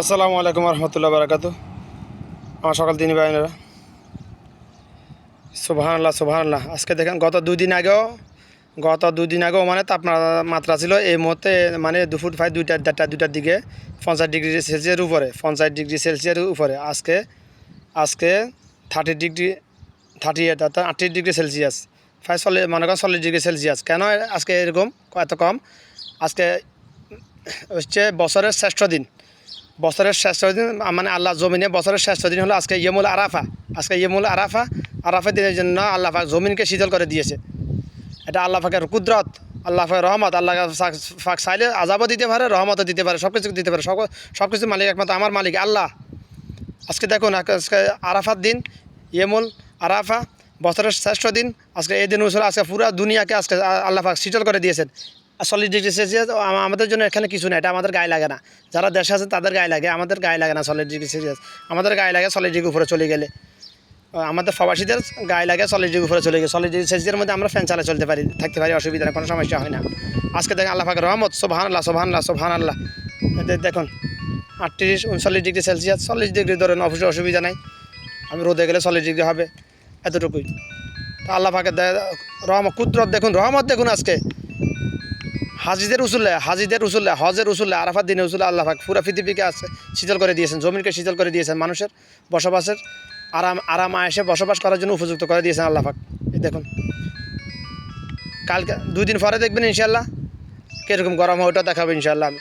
আসসালামু আলাইকুম রহমতুল্লাহ বারাকাতু। আমার সকাল দিনই বাইনেরা সুবাহান আল্লাহ সুবাহান আল্লাহ আজকে দেখেন, গত দুই দিন আগেও, গত দুই দিন আগেও মানে তাপমাত্রা মাত্রা ছিল এই মুহূর্তে মানে দুপুর প্রায় দুইটা, দেড়টা, দুইটার দিকে পঞ্চাশ ডিগ্রি সেলসিয়াসের উপরে, পঞ্চাশ ডিগ্রি সেলসিয়াসের উপরে। আজকে আজকে থার্টি ডিগ্রি থার্টি এইট অর্থাৎ আটত্রিশ ডিগ্রি সেলসিয়াস। প্রায় চল্লিশ, মনে করেন চল্লিশ ডিগ্রি সেলসিয়াস। কেন আজকে এরকম এত কম? আজকে হচ্ছে বছরের শ্রেষ্ঠ দিন। বছরের শ্রেষ্ঠ দিন মানে আল্লাহ জমিনে বছরের শ্রেষ্ঠ দিন হলো আজকে ইয়েমুল আরাফা। আজকে ইয়েমুল আরাফা আরাফা দিনের জন্য আল্লাহ পাক জমিনকে শীতল করে দিয়েছে। এটা আল্লাহ পাকের কুদরত, আল্লাহ পাকের রহমত, আল্লাহ পাক চাইলে আজাবও দিতে পারে, রহমতও দিতে পারে সব কিছু দিতে পারে, সব সব কিছু মালিক একমাত্র আমার মালিক, আল্লাহ। আজকে দেখুন, আজকে আরাফার দিন, ইয়েমুল আরাফা, বছরের শ্রেষ্ঠ দিন, আজকে এই দিন আজকে পুরো দুনিয়াকে আজকে আল্লাহ পাক শীতল করে দিয়েছেন। চল্লিশ ডিগ্রি সেলসিয়াস আমাদের জন্য এখানে কিছু না, এটা আমাদের গায়ে লাগে না। যারা দেশে আছে, তাদের গায়ে লাগে, আমাদের গায়ে লাগে না চল্লিশ ডিগ্রি সেলসিয়াস আমাদের গায়ে লাগে চল্লিশ ডিগ্রি উপরে চলে গেলে। আমাদের প্রবাসীদের গায়ে লাগে চল্লিশ ডিগ্রি উপরে চলে গেলে। চল্লিশ ডিগ্রি সেলসিয়াসের মধ্যে আমরা ফ্যান চালিয়ে চলতে পারি, থাকতে পারি, অসুবিধা কোনো সমস্যা হয় না। আজকে দেখেন আল্লাহ পাকের রহমত সোভান আল্লাহ সোভান আল্লাহ সোভান আল্লাহ দেখুন, আটত্রিশ, উনচল্লিশ ডিগ্রি সেলসিয়াস, চল্লিশ ডিগ্রি ধরেন অবশ্যই অসুবিধা নাই। আমি রোদে গেলে চল্লিশ ডিগ্রি হবে, এতটুকুই। তো আল্লাহ দয়া- রহমত, কুদরত দেখুন, রহমত দেখুন আজকে। হাজিদের উসুল্লে হাজিদের উসুল্লে হজের উসুল্লে আরাফার দিনে উসুল্লে আল্লাহ পাক পুরো পৃথিবীকে আছে শীতল করে দিয়েছেন, জমিনকে শীতল করে দিয়েছেন, মানুষের বসবাসের আরাম আরাম আয়েসে বসবাস করার জন্য উপযুক্ত করে দিয়েছেন আল্লাহ পাক। দেখুন, কালকে দুই দিন পরে দেখবেন ইনশাল্লাহ কীরকম গরম হয় ওটা দেখাবো ইনশাল্লাহ আমি।